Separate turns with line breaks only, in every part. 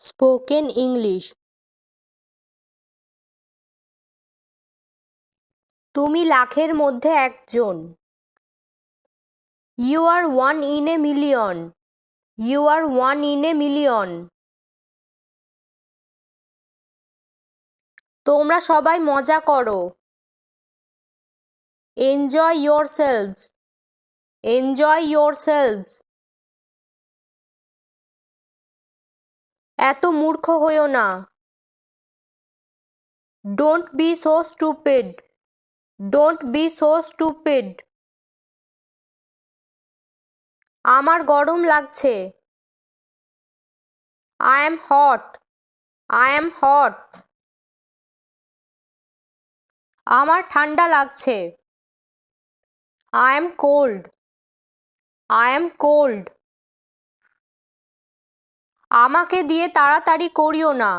Spoken English তুমি লাখের মধ্যে একজন। You are one in a million you are one in a million তোমরা সবাই মজা করো। Enjoy yourselves enjoy yourselves এত মূর্খ হইও না। Don't be so stupid don't be so stupid আমার গরম লাগছে। I am hot I am hot আমার ঠান্ডা লাগছে। I am cold I am cold আমাকে দিয়ে তাড়াতাড়ি করিও না।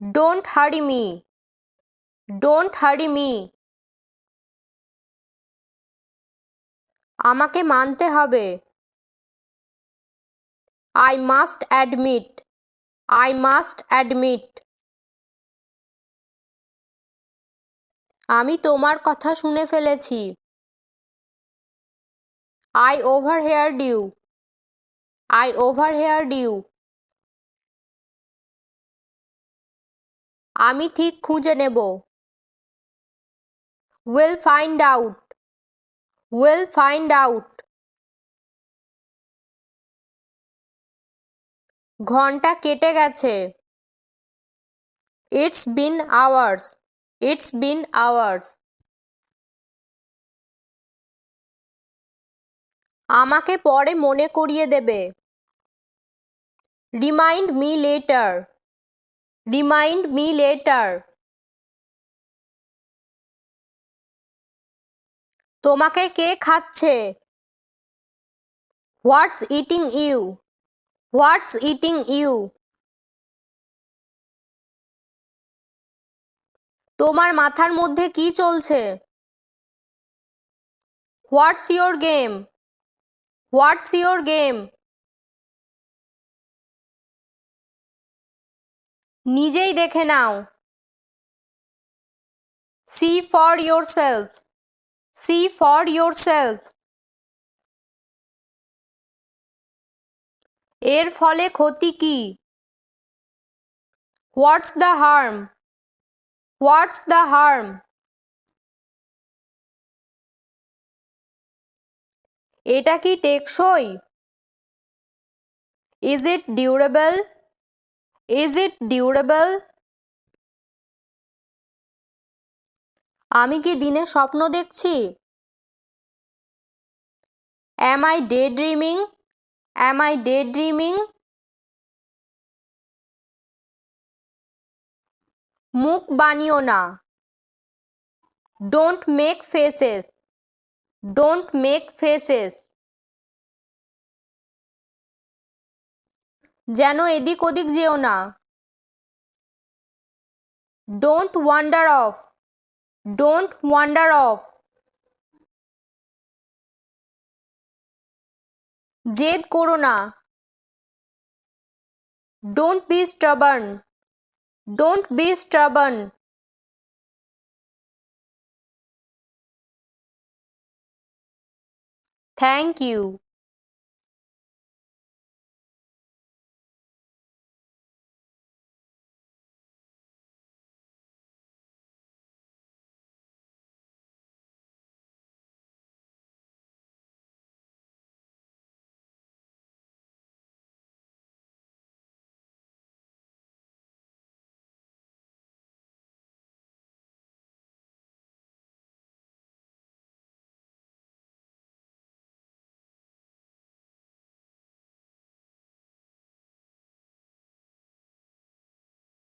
ডোন্ট হারি মি ডোন্ট হারি মি আমাকে মানতে হবে। I must admit I must admit আমি তোমার কথা শুনে ফেলেছি। I overheard you I overheard you আমি ঠিক খুঁজে নেব। Will find out will find out ঘণ্টা কেটে গেছে। It's been hours it's been hours আমাকে পরে মনে করিয়ে দেবে। Remind me later remind me later তোমাকে কে খাচ্ছে? What's eating you what's eating you তোমার মাথার মধ্যে কি চলছে? What's your game what's your game নিজেই দেখে নাও। See for yourself see for yourself এর ফলে ক্ষতি কি? What's the harm what's the harm এটা কি টেকসই? Is it durable is it durable আমি কি দিনে স্বপ্ন দেখছি? Am I daydreaming am I daydreaming মুখ বানিও না। Don't make faces don't make faces যেন এদিক ওদিক যেও না। Don't wander off don't wander off জেদ করো না। Don't be stubborn don't be stubborn thank you